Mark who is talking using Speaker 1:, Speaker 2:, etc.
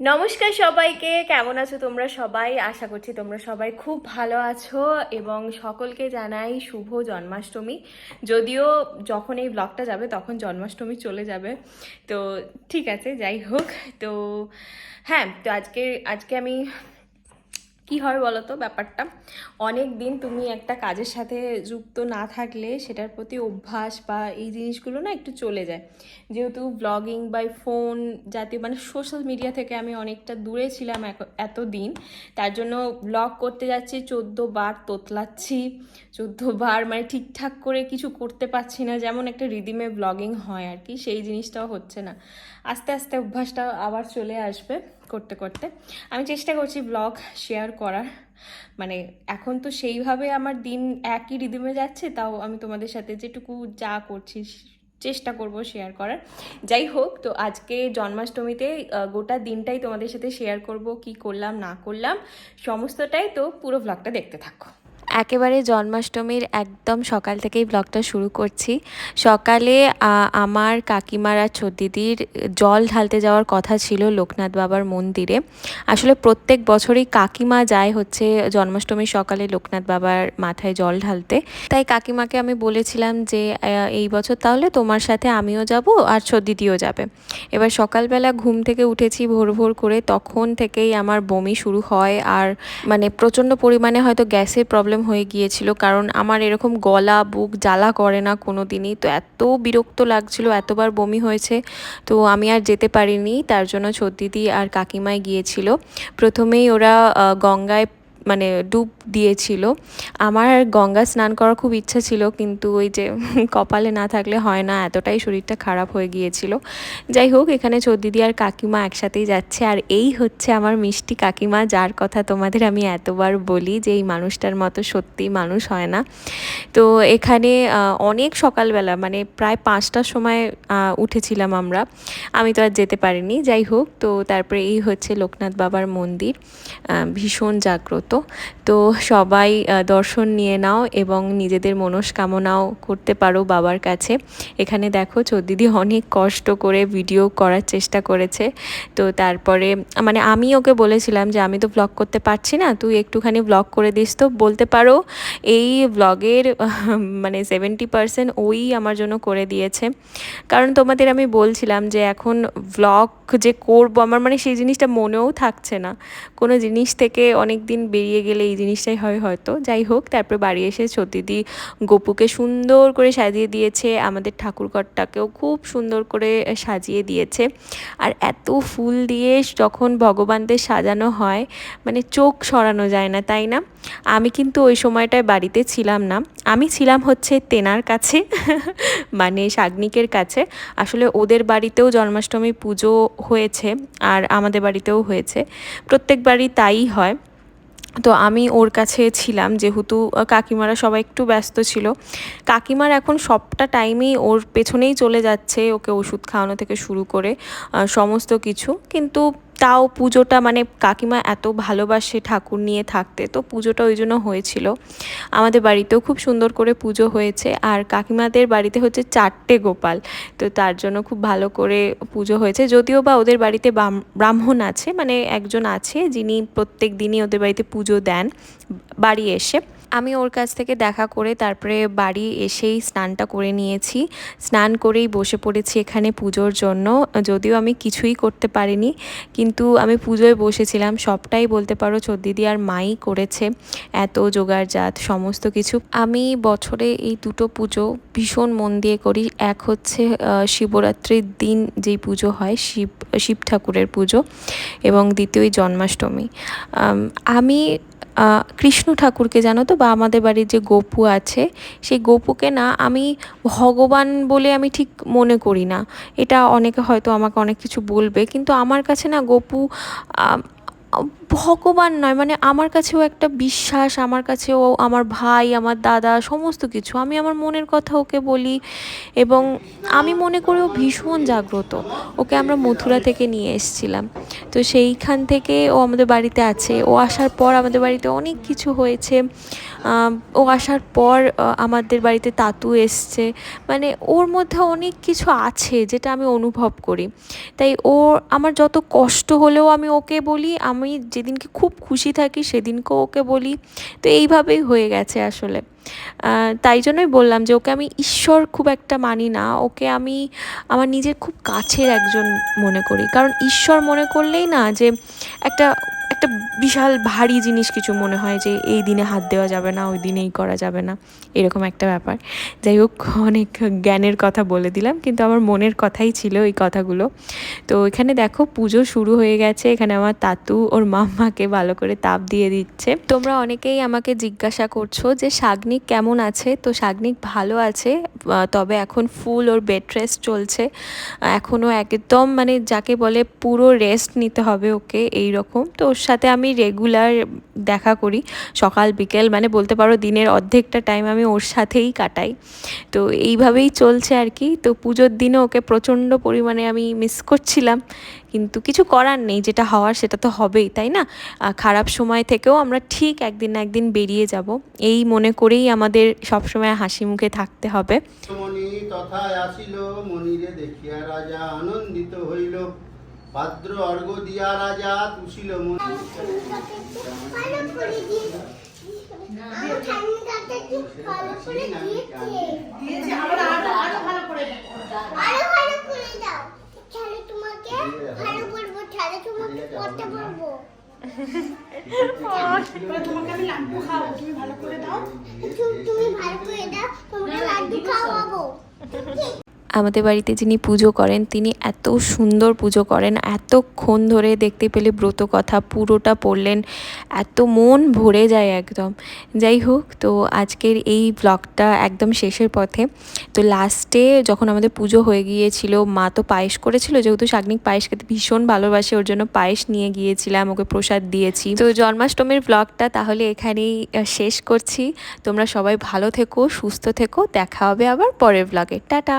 Speaker 1: নমস্কার সবাইকে, কেমন আছো তোমরা সবাই? আশা করছি তোমরা সবাই খুব ভালো আছো এবং সকলকে জানাই শুভ জন্মাষ্টমী। যদিও যখন এই ব্লগটা যাবে তখন জন্মাষ্টমী চলে যাবে। তো ঠিক আছে, যাই হোক। তো হ্যাঁ তো আজকে আজকে আমি কি হয় বলো তো ব্যাপারটা? অনেক দিন তুমি একটা কাজের সাথে যুক্ত না থাকলে সেটার প্রতি অভ্যাস বা এই জিনিসগুলো না একটু চলে যায়। যেহেতু ব্লগিং বাই ফোন জাতীয় মানে সোশ্যাল মিডিয়া থেকে আমি অনেকটা দূরে ছিলাম এক- এতদিন। তার জন্য ব্লগ করতে যাচ্ছি, চোদ্দ বার তোতলাচ্ছি, চোদ্দ বার মানে ঠিকঠাক করে কিছু করতে পারছি না, যেমন একটা রিদিমে ব্লগিং হয় আর কি, সেই জিনিসটাও হচ্ছে না। আস্তে আস্তে অভ্যাসটা আবার চলে আসবে। করতে করতে। আমি চেষ্টা করছি ব্লগ শেয়ার করার। মানে এখন তো সেইভাবে আমার দিন একই রিদিমে যাচ্ছে, তাও আমি তোমাদের সাথে যেটুকু যা করছি চেষ্টা করব শেয়ার করার। যাই হোক, তো আজকে জন্মাষ্টমীতে গোটা দিনটাই তোমাদের সাথে শেয়ার করব, কি করলাম, না করলাম, সমস্তটাই তো পুরো ব্লগটা দেখতে থাকো।
Speaker 2: একেবারে জন্মাষ্টমীর একদম সকাল থেকেই ব্লগটা শুরু করছি। সকালে আমার কাকিমার আর দিদির জল ঢালতে যাওয়ার কথা ছিল লোকনাথ বাবার মন্দিরে। আসলে প্রত্যেক বছরই কাকিমা যায় হচ্ছে জন্মাষ্টমীর সকালে লোকনাথ বাবার মাথায় জল ঢালতে। তাই কাকিমাকে আমি বলেছিলাম যে এই বছর তাহলে তোমার সাথে আমিও যাব আর দিদিও যাবে। এবার সকালবেলা ঘুম থেকে উঠেছি ভোর ভোর করে। তখন থেকেই আমার বমি শুরু হয় আর মানে প্রচণ্ড পরিমাণে হয়তো গ্যাসের প্রবলেম হয়ে গিয়েছিল, কারণ আমার এরকম গলা, বুক জ্বালা করে না কোনো দিনই তো এত বিরক্ত লাগছিল, এতবার বমি হয়েছে, তো আমি আর যেতে পারিনি, তার জন্য ছদ্দিদি আর কাকিমায় গিয়েছিল। প্রথমেই ওরা গঙ্গায় মানে ডুব দিয়েছিল। আমার গঙ্গা স্নান করার খুব ইচ্ছা ছিল, কিন্তু ওই যে কপালে না থাকলে হয় না, এতটাই শরীরটা খারাপ হয়ে গিয়েছিল। যাই হোক, এখানে দিদি আর কাকিমা একসাথেই যাচ্ছে, আর এই হচ্ছে আমার মিষ্টি কাকিমা, যার কথা তোমাদের আমি এতবার বলি যে এই মানুষটার মতো সত্যি মানুষ হয় না। তো এখানে অনেক সকালবেলা মানে প্রায় পাঁচটার সময় উঠেছিলাম আমরা। আমি তো আর যেতে পারিনি, যাই হোক, তো তারপরে এই হচ্ছে লোকনাথ বাবার মন্দির ভীষণ জাগ্রত। তো সবাই দর্শন নিয়ে নাও এবং নিজেদের মনস্কামনাও করতে পারো বাবার কাছে। এখানে দেখো চোদ্দিদি অনেক কষ্ট করে ভিডিও করার চেষ্টা করেছে। তো তারপরে মানে আমি ওকে বলেছিলাম যে, আমি তো ব্লগ করতে পারছি না, তুই একটুখানি ব্লগ করে দিস তো। বলতে পারো, এই ব্লগের মানে সেভেন্টি পার্সেন্ট ওই আমার জন্য করে দিয়েছে। কারণ তোমাদের আমি বলছিলাম যে, এখন ব্লগ যে করব আমার মানে সেই জিনিসটা মনেও থাকছে না। কোনো জিনিস থেকে অনেক দিন বেরিয়ে গেলে এই জিনিসটাই হয় হয়তো। যাই হোক, তারপর বাড়ি এসে সতীদি গপুকে সুন্দর করে সাজিয়ে দিয়েছে। আমাদের ঠাকুরঘরটাকেও খুব সুন্দর করে সাজিয়ে দিয়েছে। আর এত ফুল দিয়ে যখন ভগবানদের সাজানো হয় মানে চোখ সরানো যায় না, তাই না? আমি কিন্তু ওই সময়টায় বাড়িতে ছিলাম না। আমি ছিলাম হচ্ছে তেনার কাছে মানে শাগনিকের কাছে। আসলে ওদের বাড়িতেও জন্মাষ্টমী পুজো হয়েছে আর আমাদের বাড়িতেও হয়েছে। প্রত্যেকবারই তাই হয়। তো আমি ওর কাছে ছিলাম যেহেতু কাকিমারা সবাই একটু ব্যস্ত ছিল। কাকিমার এখন সবটা টাইমেই ওর পেছনেই চলে যাচ্ছে, ওকে ওষুধ খাওয়ানো থেকে শুরু করে সমস্ত কিছু। কিন্তু তাও পুজোটা মানে কাকিমা এত ভালোবাসে ঠাকুর নিয়ে থাকতে, তো পুজোটা ওই জন্য হয়েছিল। আমাদের বাড়িতেও খুব সুন্দর করে পুজো হয়েছে আর কাকিমাদের বাড়িতে হচ্ছে চারটে গোপাল, তো তার জন্য খুব ভালো করে পুজো হয়েছে। যদিও বা ওদের বাড়িতে ব্রাহ্মণ আছে মানে একজন আছে যিনি প্রত্যেক দিনই ওদের বাড়িতে পুজো দেন, বাড়ি এসে। আমি ওর কাছ থেকে দেখা করে তারপরে বাড়ি এসেই স্নানটা করে নিয়েছি। স্নান করেই বসে পড়েছি এখানে পুজোর জন্য। যদিও আমি কিছুই করতে পারিনি, কিন্তু আমি পুজোয় বসেছিলাম। সবটাই বলতে পারো চদ্দিদি আর মাই করেছে। এত জোগাড়জাত, সমস্ত কিছু। আমি বছরে এই দুটো পুজো ভীষণ মন দিয়ে করি। এক হচ্ছে শিবরাত্রির দিন যেই পুজো হয়, শিব শিব ঠাকুরের পুজো এবং দ্বিতীয়ই জন্মাষ্টমী। আমি কৃষ্ণ ঠাকুরকে জানো তো, বা আমাদের বাড়ির যে গপু আছে, সেই গপুকে না আমি ভগবান বলে আমি ঠিক মনে করি না। এটা অনেকে হয়তো আমাকে অনেক কিছু বলবে, কিন্তু আমার কাছে না গোপু ভগবান নয় মানে আমার কাছেও একটা বিশ্বাস, আমার কাছেও আমার ভাই, আমার দাদা, সমস্ত কিছু। আমি আমার মনের কথা ওকে বলি এবং আমি মনে করি ও ভীষণ জাগ্রত। ওকে আমরা মথুরা থেকে নিয়ে এসেছিলাম। তো সেইখান থেকে ও আমাদের বাড়িতে আছে। ও আসার পর আমাদের বাড়িতে অনেক কিছু হয়েছে। ও আসার পর আমাদের বাড়িতে তাতু এসছে। মানে ওর মধ্যে অনেক কিছু আছে যেটা আমি অনুভব করি। তাই ও, আমার যত কষ্ট হলেও আমি ওকে বলি, আমি যেদিনকে খুব খুশি থাকি সেদিনকেও ওকে বলি। তো এইভাবেই হয়ে গেছে আসলে। তাই জন্যই বললাম যে ওকে আমি ঈশ্বর খুব একটা মানি না। ওকে আমি আমার নিজের খুব কাছের একজন মনে করি। কারণ ঈশ্বর মনে করলেই না যে একটা একটা বিশাল ভারী জিনিস কিছু মনে হয় যে এই দিনে হাত দেওয়া যাবে না, ওই দিনে এই করা যাবে না, এরকম একটা ব্যাপার। যাই হোক, অনেক জ্ঞানের কথা বলে দিলাম, কিন্তু আমার মনের কথাই ছিল এই কথাগুলো। তো এখানে দেখো, পুজো শুরু হয়ে গেছে, এখানে আমার তাতু ওর মাম্মাকে ভালো করে তাপ দিয়ে দিচ্ছে। তোমরা অনেকেই আমাকে জিজ্ঞাসা করছ যে, শাগনিক কেমন আছে? তো শাগনিক ভালো আছে তবে এখন ফুল ওর বেড রেস্ট চলছে। এখনও একদম মানে যাকে বলে পুরো রেস্ট নিতে হবে ওকে এই রকম তো ওর সাথে আমি রেগুলার দেখা করি। সকাল, বিকেল মানে বলতে পারো দিনের অর্ধেকটা টাইম আমি ওর সাথেই কাটাই। তো এইভাবেই চলছে আর কি। তো পুজোর দিনে ওকে প্রচণ্ড পরিমাণে আমি মিস করছিলাম। কিন্তু কিছু করার নেই, যেটা হওয়ার সেটা তো হবেই, তাই না? খারাপ সময় থেকেও আমরা ঠিক একদিন না একদিন বেরিয়ে যাব। এই মনে করেই আমাদের সবসময় হাসি মুখে থাকতে হবে।
Speaker 3: আসিল মণিরে দেখিয়া রাজা আনন্দিত হইল। পাত্র অর্ঘ দিয়া রাজা তুষিল মণি
Speaker 4: ভালো করে দিয়েছে। আমার ঠান্ডাটা কি ভালো করে দিয়েছে।
Speaker 5: দিয়েছে আবার আরও আরও ভালো করে দাও।
Speaker 4: আরও ভালো করে দাও। তাহলে তোমাকে ভালো বলব তাহলে তোমাকে করতে বলব
Speaker 5: এবার তোমাকে আমি লাড্ডু খাওয়াবো তুমি ভালো করে দাও।
Speaker 4: তুমি ভালো করে দাও তোমাকে লাড্ডু খাওয়াবো।
Speaker 2: আমাদের বাড়িতে যিনি পুজো করেন, তিনি এত সুন্দর পুজো করেন, এতক্ষণ ধরে দেখতে পেলে ব্রত কথা, পুরোটা পড়লেন, এত মন ভরে যায় একদম। যাই হোক, তো আজকের এই ব্লগটা একদম শেষের পথে। তো লাস্টে যখন আমাদের পুজো হয়ে গিয়েছিল, মা তো পায়েস করেছিল, যেহেতু শাগনিক পায়েস খেতে ভীষণ ভালোবাসে, ওর জন্য পায়েস নিয়ে গিয়েছিলাম, ওকে প্রসাদ দিয়েছি। তো জন্মাষ্টমীর ব্লগটা তাহলে এখানেই শেষ করছি। তোমরা সবাই ভালো থেকো, সুস্থ থেকো, দেখা হবে আবার পরের ব্লগে। টাটা!